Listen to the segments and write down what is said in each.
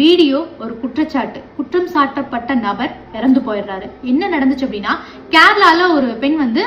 Video ஒரு குற்றச்சாட்டு குற்றம் சாட்டப்பட்ட நபர் இறந்து போயிடுறாரு. என்ன நடந்துச்சு அப்படின்னா கேரளால ஒரு பெண் வந்து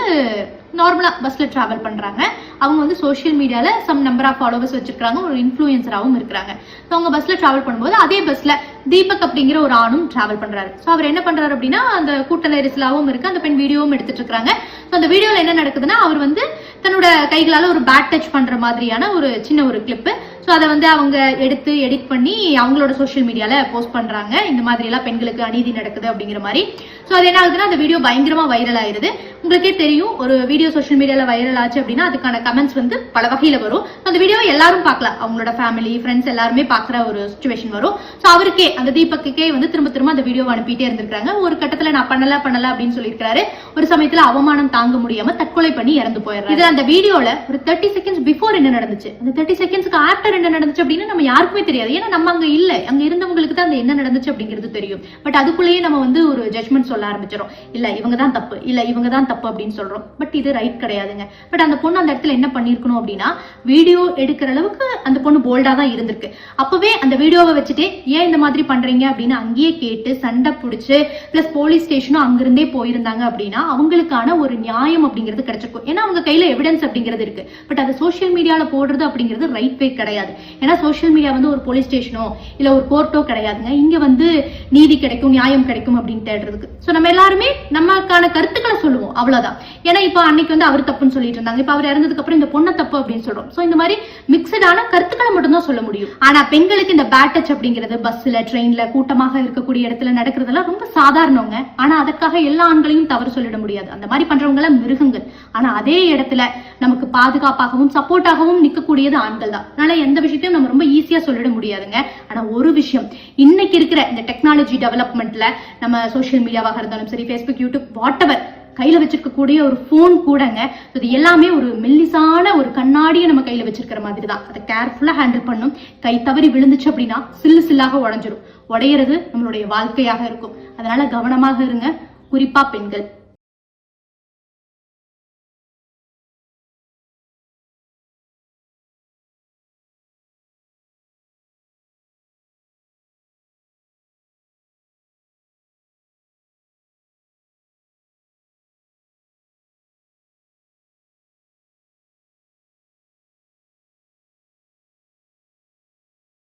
நார்மலா பஸ்ல டிராவல் பண்றாங்க. அவங்க வந்து சோஷியல் மீடியால சம் நம்பர் ஆஃப் ஃபாலோவர்ஸ் வச்சிருக்காங்க ஒரு இன்ஃபுளுசராகவும் இருக்கிறாங்க. ஸோ அவங்க பஸ்ல டிராவல் பண்ணும்போது அதே பஸ்ல தீபக் அப்படிங்கிற ஒரு ஆணும் டிராவல் பண்றாரு. ஸோ அவர் என்ன பண்றாரு அப்படின்னா அந்த கூட்ட நெரிசலாகவும் இருக்கு அந்த பெண் வீடியோவும் எடுத்துட்டு இருக்காங்க ஸோ அந்த வீடியோல என்ன நடக்குதுன்னா அவர் வந்து தன்னோட கைகளால் ஒரு பேட் டச் பண்ணுற மாதிரியான ஒரு சின்ன ஒரு கிளிப்பு ஸோ அதை வந்து அவங்க எடுத்து எடிட் பண்ணி அவங்களோட சோஷியல் மீடியாவில் போஸ்ட் பண்ணுறாங்க இந்த மாதிரிலாம் பெண்களுக்கு அநீதி நடக்குது அப்படிங்கிற மாதிரி. ஸோ அது என்ன ஆகுதுன்னா அந்த வீடியோ பயங்கரமாக வைரல் ஆயிருது. உங்களுக்கே தெரியும் ஒரு வீடியோ சோஷியல் மீடியால வைரல் ஆச்சு அப்படின்னா அதுக்கான கமெண்ட்ஸ் வந்து பல வகையில வரும். அந்த வீடியோ எல்லாரும் பார்க்கலாம். அவங்களோட ஃபேமிலி ஃப்ரெண்ட்ஸ் எல்லாருமே பார்க்குற ஒரு சுச்சுவேஷன் வரும். ஸோ அவருக்கே அந்த தீபக்குக்கே வந்து திரும்ப திரும்ப அந்த வீடியோ அனுப்பிட்டே இருந்திருக்காங்க ஒரு கட்டத்துல நான் பண்ணல பண்ணல அப்படின்னு சொல்லியிருக்காரு ஒரு சமயத்துல அவமானம் தாங்க முடியாம தற்கொலை பண்ணி இறந்து போயிடுறாரு. இது அந்த வீடியோல ஒரு தேர்ட்டி செகண்ட்ஸ் பிஃபோர் என்ன நடந்துச்சு? அந்த தேர்ட்டி செகண்ட்ஸ்க்கு ஆஃப்டர் என்ன நடந்துச்சு அப்படின்னு நம்ம யாருக்குமே தெரியாது. ஏன்னா நம்ம அங்க இல்ல. அங்க இருந்தவங்களுக்கு தான் அந்த என்ன நடந்துச்சு அப்படிங்கிறது தெரியும். பட் அதுக்குள்ளேயே நம்ம வந்து ஒரு ஜட்மெண்ட் சொல்ல ஆரம்பிச்சிடும் இல்ல இவங்க தான் தப்பு. இல்ல இவங்க தான் தப்பு. அப்படின்னு சொல்றோம். பட் இது ரைட் கிடையாதுங்க. பட் அந்த பொண்ணு அந்த இடத்துல என்ன பண்ணிருக்கணும் அப்படின்னா வீடியோ எடுக்கிற அளவுக்கு அந்த பொண்ணு போல்டா தான் இருந்திருக்கு. அப்பவே அந்த வீடியோவை வச்சுட்டு ஏன் இந்த மாதிரி பண்றீங்க? அப்படின்னு அங்கேயே கேட்டு சண்டை பிடிச்சு பிளஸ் போலீஸ் ஸ்டேஷனும் அங்கிருந்தே போயிருந்தாங்க அப்படின்னா அவங்களுக்கான ஒரு நியாயம் அப்படிங்கிறது கிடைச்சிருக்கும். ஏன்னா அவங்க கையில எவிடன்ஸ் அப்படிங்கிறது இருக்கு. பட் அதை சோஷியல் மீடியால போடுறது அப்படிங்கிறது ரைட் வே கிடையாது. ஏன்னா சோஷியல் மீடியா வந்து ஒரு போலீஸ் ஸ்டேஷனோ இல்ல ஒரு கோர்ட்டோ கிடையாதுங்க. இங்க வந்து நீதி கிடைக்கும் நியாயம் கிடைக்கும் அப்படின்னு தேடுறதுக்கு. சோ நம்ம எல்லாருமே நமக்கான கருத்துக்களை சொல்லுவோம். அவ்வளவுதான். ஏன்னா இப்ப அன்னைக்கு வந்து அவர் தப்புன்னு சொல்லிட்டு இருந்தாங்க. இப்ப அவர் இறந்ததுக்கு அப்புறம் இந்த பொண்ணை தப்பு அப்படின்னு சொல்றோம். சோ இந்த மாதிரி மிக்சடான கருத்துக்களை மட்டும்தான் சொல்ல முடியும். ஆனா பெண்களுக்கு இந்த பேட் டச் அப்படிங்கிறது பஸ்ல ட்ரெயின்ல கூட்டமாக இருக்கக்கூடிய இடத்துல நடக்கிறதெல்லாம் ரொம்ப சாதாரணங்க. ஆனா அதற்காக எல்லா ஆண்களையும் தவறு சொல்லிட முடியாது. அந்த மாதிரி பண்றவங்க எல்லாம் மிருகங்கள். ஆனா அதே இடத்துல நமக்கு பாதுகாப்பாகவும் சப்போர்ட்டாகவும் நிற்கக்கூடியது ஆண்கள் தான். அதனால எந்த விஷயத்தையும் நம்ம ரொம்ப ஈஸியா சொல்லிட முடியாதுங்க. ஆனா ஒரு விஷயம். இன்னைக்கு இருக்கிற இந்த டெக்னாலஜி டெவலப்மெண்ட்ல நம்ம சோஷியல் மீடியாவாக இருந்தாலும் சரி ஃபேஸ்புக் யூடியூப் வாட் எவர் கையில வச்சிருக்கக்கூடிய ஒரு ஃபோன் கூடங்க. இது எல்லாமே ஒரு மெல்லிசான ஒரு கண்ணாடியை நம்ம கையில வச்சிருக்கிற மாதிரி தான் அதை கேர்ஃபுல்லா ஹேண்டில் பண்ணும். கை தவறி விழுந்துச்சு அப்படின்னா சில்லு சில்லாக உடஞ்சிரும். உடையிறது நம்மளுடைய வாழ்க்கையாக இருக்கும். அதனால கவனமாக இருங்க. குறிப்பா பெண்கள்.